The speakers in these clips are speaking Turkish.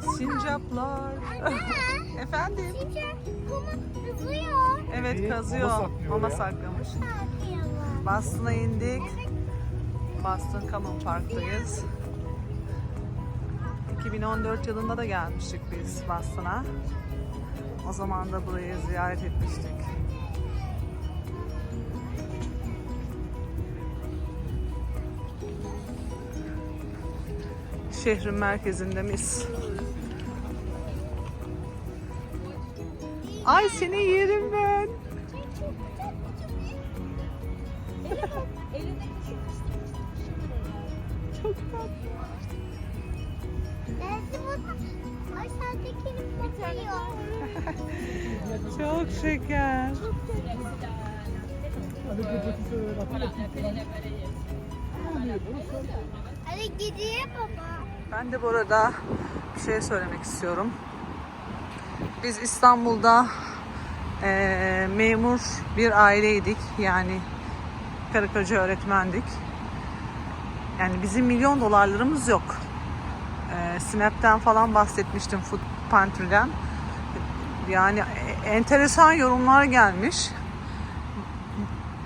Sincaplar. Efendim? Sincap kuma kızıyor. Evet kazıyor. mama saklıyor Mama ya. saklamış. Boston'a indik. Boston Common Park'tayız. 2014 yılında da gelmiştik biz Boston'a. O zaman da burayı ziyaret etmiştik. Şehrin merkezinde Ay seni yerim ben. Çok tatlı. Çok şeker. Hadi gidiyor baba. Ben de bu arada bir şey söylemek istiyorum. Biz İstanbul'da eee, memur bir aileydik. Yani karı koca öğretmendik. Yani bizim milyon dolarlarımız yok. Eee Snap'ten falan bahsetmiştim Food Pantry'den. Yani e- enteresan yorumlar gelmiş.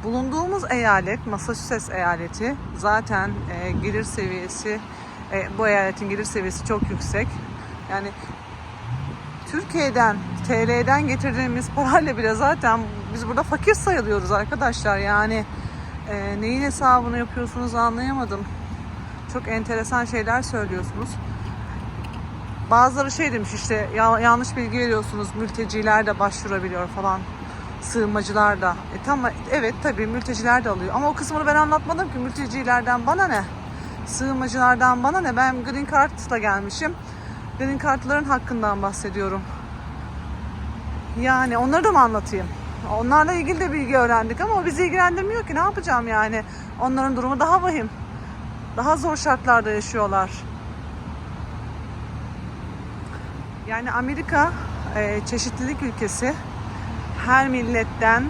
Bulunduğumuz eyalet, Massachusetts eyaleti zaten e, gelir seviyesi, e, bu eyaletin gelir seviyesi çok yüksek. Yani Türkiye'den, TL'den getirdiğimiz parayla bile zaten biz burada fakir sayılıyoruz arkadaşlar. Yani e, neyin hesabını yapıyorsunuz anlayamadım. Çok enteresan şeyler söylüyorsunuz. Bazıları şey demiş işte ya- yanlış bilgi veriyorsunuz mülteciler de başvurabiliyor falan sığınmacılar da. E tamam evet tabii mülteciler de alıyor ama o kısmını ben anlatmadım ki mültecilerden bana ne? Sığınmacılardan bana ne? Ben Green Card'la gelmişim. Green Card'ların hakkından bahsediyorum. Yani onları da mı anlatayım? Onlarla ilgili de bilgi öğrendik ama o bizi ilgilendirmiyor ki ne yapacağım yani? Onların durumu daha vahim. Daha zor şartlarda yaşıyorlar. Yani Amerika e, çeşitlilik ülkesi. Her milletten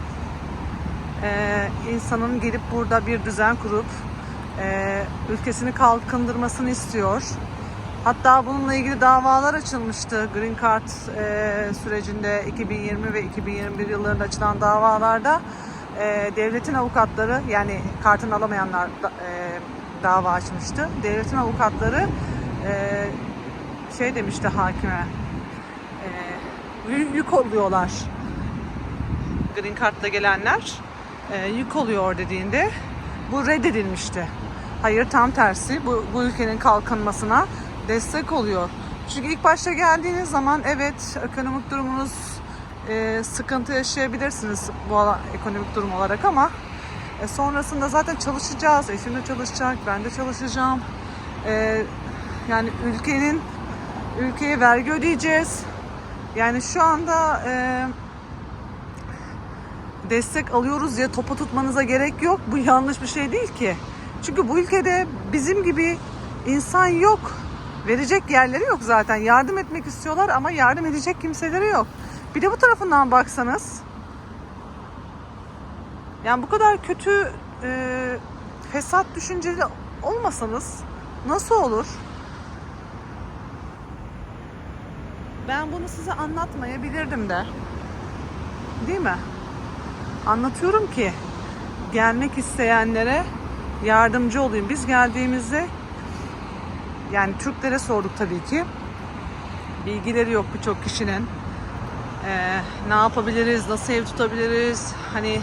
e, insanın gelip burada bir düzen kurup e, ülkesini kalkındırmasını istiyor. Hatta bununla ilgili davalar açılmıştı Green Card e, sürecinde 2020 ve 2021 yıllarında açılan davalarda e, devletin avukatları yani kartını alamayanlar da, e, dava açmıştı. Devletin avukatları e, şey demişti hakime e, yü- yük oluyorlar. Green Card'la gelenler e, yük oluyor dediğinde bu reddedilmişti. Hayır tam tersi bu, bu ülkenin kalkınmasına destek oluyor. Çünkü ilk başta geldiğiniz zaman evet ekonomik durumunuz e, sıkıntı yaşayabilirsiniz bu ala- ekonomik durum olarak ama e, sonrasında zaten çalışacağız. Eşim de çalışacak, ben de çalışacağım. E, yani ülkenin ülkeye vergi ödeyeceğiz. Yani şu anda e, destek alıyoruz diye topa tutmanıza gerek yok. Bu yanlış bir şey değil ki. Çünkü bu ülkede bizim gibi insan yok. Verecek yerleri yok zaten. Yardım etmek istiyorlar ama yardım edecek kimseleri yok. Bir de bu tarafından baksanız. Yani bu kadar kötü e, fesat düşünceli olmasanız nasıl olur? Ben bunu size anlatmayabilirdim de. Değil mi? Anlatıyorum ki gelmek isteyenlere yardımcı olayım. Biz geldiğimizde yani Türklere sorduk tabii ki. Bilgileri yok birçok kişinin. Ee, ne yapabiliriz, nasıl ev tutabiliriz, hani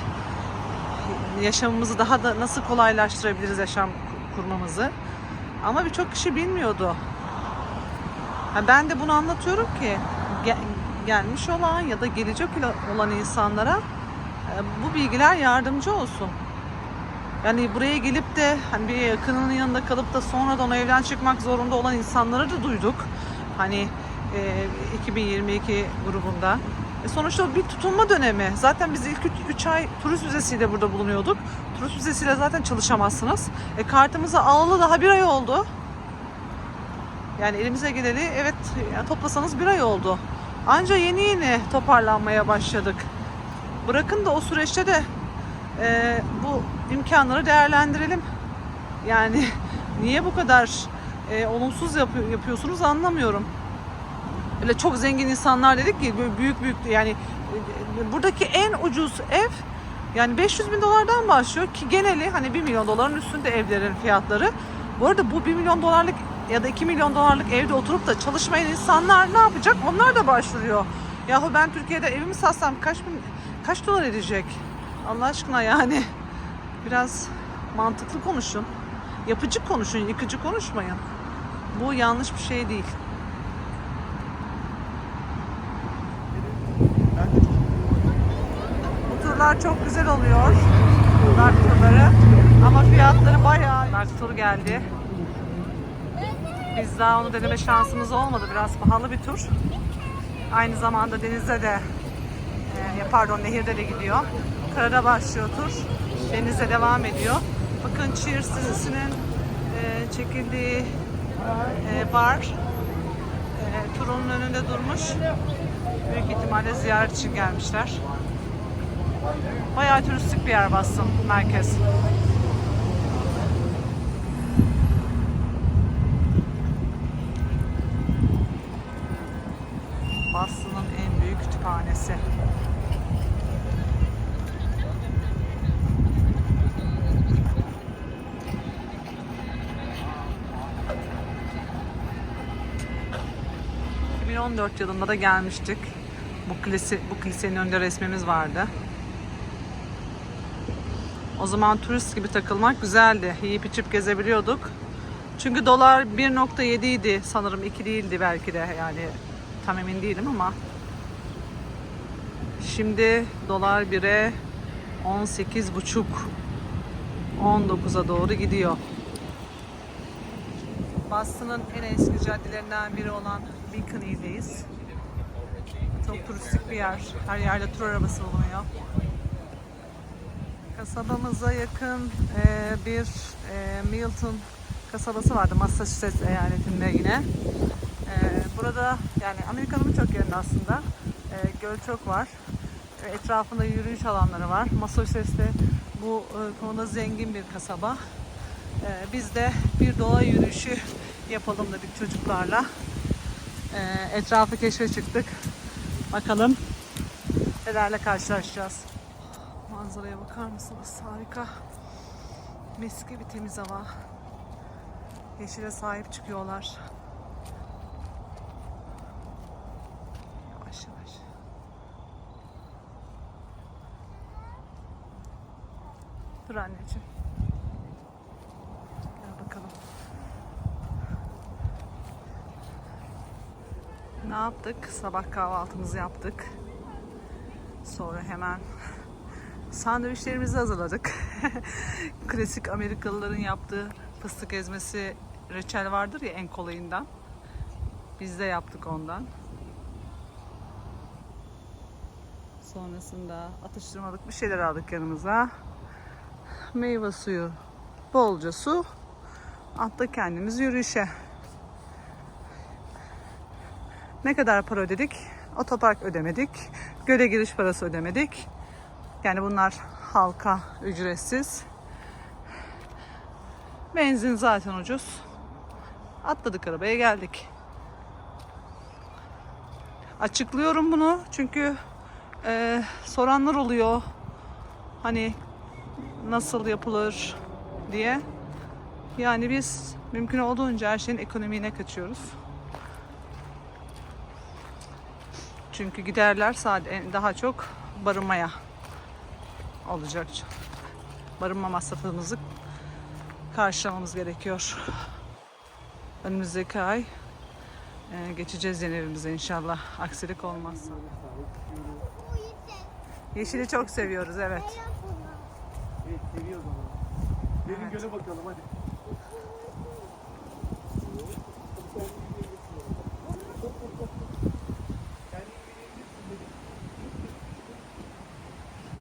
yaşamımızı daha da nasıl kolaylaştırabiliriz yaşam kurmamızı. Ama birçok kişi bilmiyordu. Ha, ben de bunu anlatıyorum ki ge- gelmiş olan ya da gelecek olan insanlara e, bu bilgiler yardımcı olsun. Yani buraya gelip de hani bir yakınının yanında kalıp da sonradan o evden çıkmak zorunda olan insanları da duyduk. Hani e, 2022 grubunda. E sonuçta bir tutunma dönemi. Zaten biz ilk 3 ay turist vizesiyle burada bulunuyorduk. Turist vizesiyle zaten çalışamazsınız. E kartımızı alalı daha bir ay oldu. Yani elimize geleli evet toplasanız bir ay oldu. Anca yeni yeni toparlanmaya başladık. Bırakın da o süreçte de e, bu imkanları değerlendirelim. Yani niye bu kadar e, olumsuz yapı- yapıyorsunuz anlamıyorum. öyle çok zengin insanlar dedik ki büyük büyük yani e, buradaki en ucuz ev yani 500 bin dolardan başlıyor ki geneli hani 1 milyon doların üstünde evlerin fiyatları. Bu arada bu 1 milyon dolarlık ya da 2 milyon dolarlık evde oturup da çalışmayan insanlar ne yapacak? Onlar da başvuruyor. Yahu ben Türkiye'de evimi satsam kaç bin, kaç dolar edecek? Allah aşkına yani biraz mantıklı konuşun. Yapıcı konuşun, yıkıcı konuşmayın. Bu yanlış bir şey değil. Bu turlar çok güzel oluyor. Dark turları. Ama fiyatları bayağı. Dark tur geldi. Biz daha onu deneme şansımız olmadı. Biraz pahalı bir tur. Aynı zamanda denizde de e, pardon nehirde de gidiyor. Karada başlıyor tur. Denize devam ediyor. Bakın Cheers dizisinin e, çekildiği e, bar e, turun önünde durmuş. Büyük ihtimalle ziyaret için gelmişler. Bayağı turistik bir yer Boston merkez. Boston'ın en büyük kütüphanesi. ...2014 yılında da gelmiştik. Bu, kilise, bu kilisenin önünde resmimiz vardı. O zaman turist gibi takılmak güzeldi. Yiyip içip gezebiliyorduk. Çünkü dolar 1.7 idi sanırım 2 değildi belki de yani tam emin değilim ama şimdi dolar 1'e 18,5 19'a doğru gidiyor. Boston'ın en eski caddelerinden biri olan Beacon Hill'deyiz. Çok turistik bir yer. Her yerde tur arabası bulunuyor. Kasabamıza yakın e, bir e, Milton kasabası vardı Massachusetts eyaletinde yine. E, burada yani Amerika'nın birçok yerinde aslında e, göl çok var. E, etrafında yürüyüş alanları var. Massachusetts'te bu e, konuda zengin bir kasaba. E, biz de bir doğa yürüyüşü yapalım dedik çocuklarla. E, etrafı keşfe çıktık. Bakalım nelerle karşılaşacağız. Manzaraya bakar mısınız? Harika. Mis gibi temiz hava. Yeşile sahip çıkıyorlar. Yavaş yavaş. Dur anneciğim. Gel bakalım. Ne yaptık? Sabah kahvaltımızı yaptık. Sonra hemen sandviçlerimizi hazırladık. Klasik Amerikalıların yaptığı fıstık ezmesi reçel vardır ya en kolayından. Biz de yaptık ondan. Sonrasında atıştırmalık bir şeyler aldık yanımıza. Meyve suyu, bolca su. Attık kendimiz yürüyüşe. Ne kadar para ödedik? Otopark ödemedik. Göle giriş parası ödemedik. Yani bunlar halka ücretsiz. Benzin zaten ucuz. Atladık arabaya geldik. Açıklıyorum bunu çünkü e, soranlar oluyor. Hani nasıl yapılır diye. Yani biz mümkün olduğunca her şeyin ekonomiğine kaçıyoruz. Çünkü giderler sadece daha çok barınmaya olacak. Barınma masrafımızı karşılamamız gerekiyor. Önümüzdeki ay e, geçeceğiz yeni evimize inşallah. Aksilik olmazsa. Yeşili çok seviyoruz evet. Evet, seviyoruz onu. Gelin göle bakalım hadi.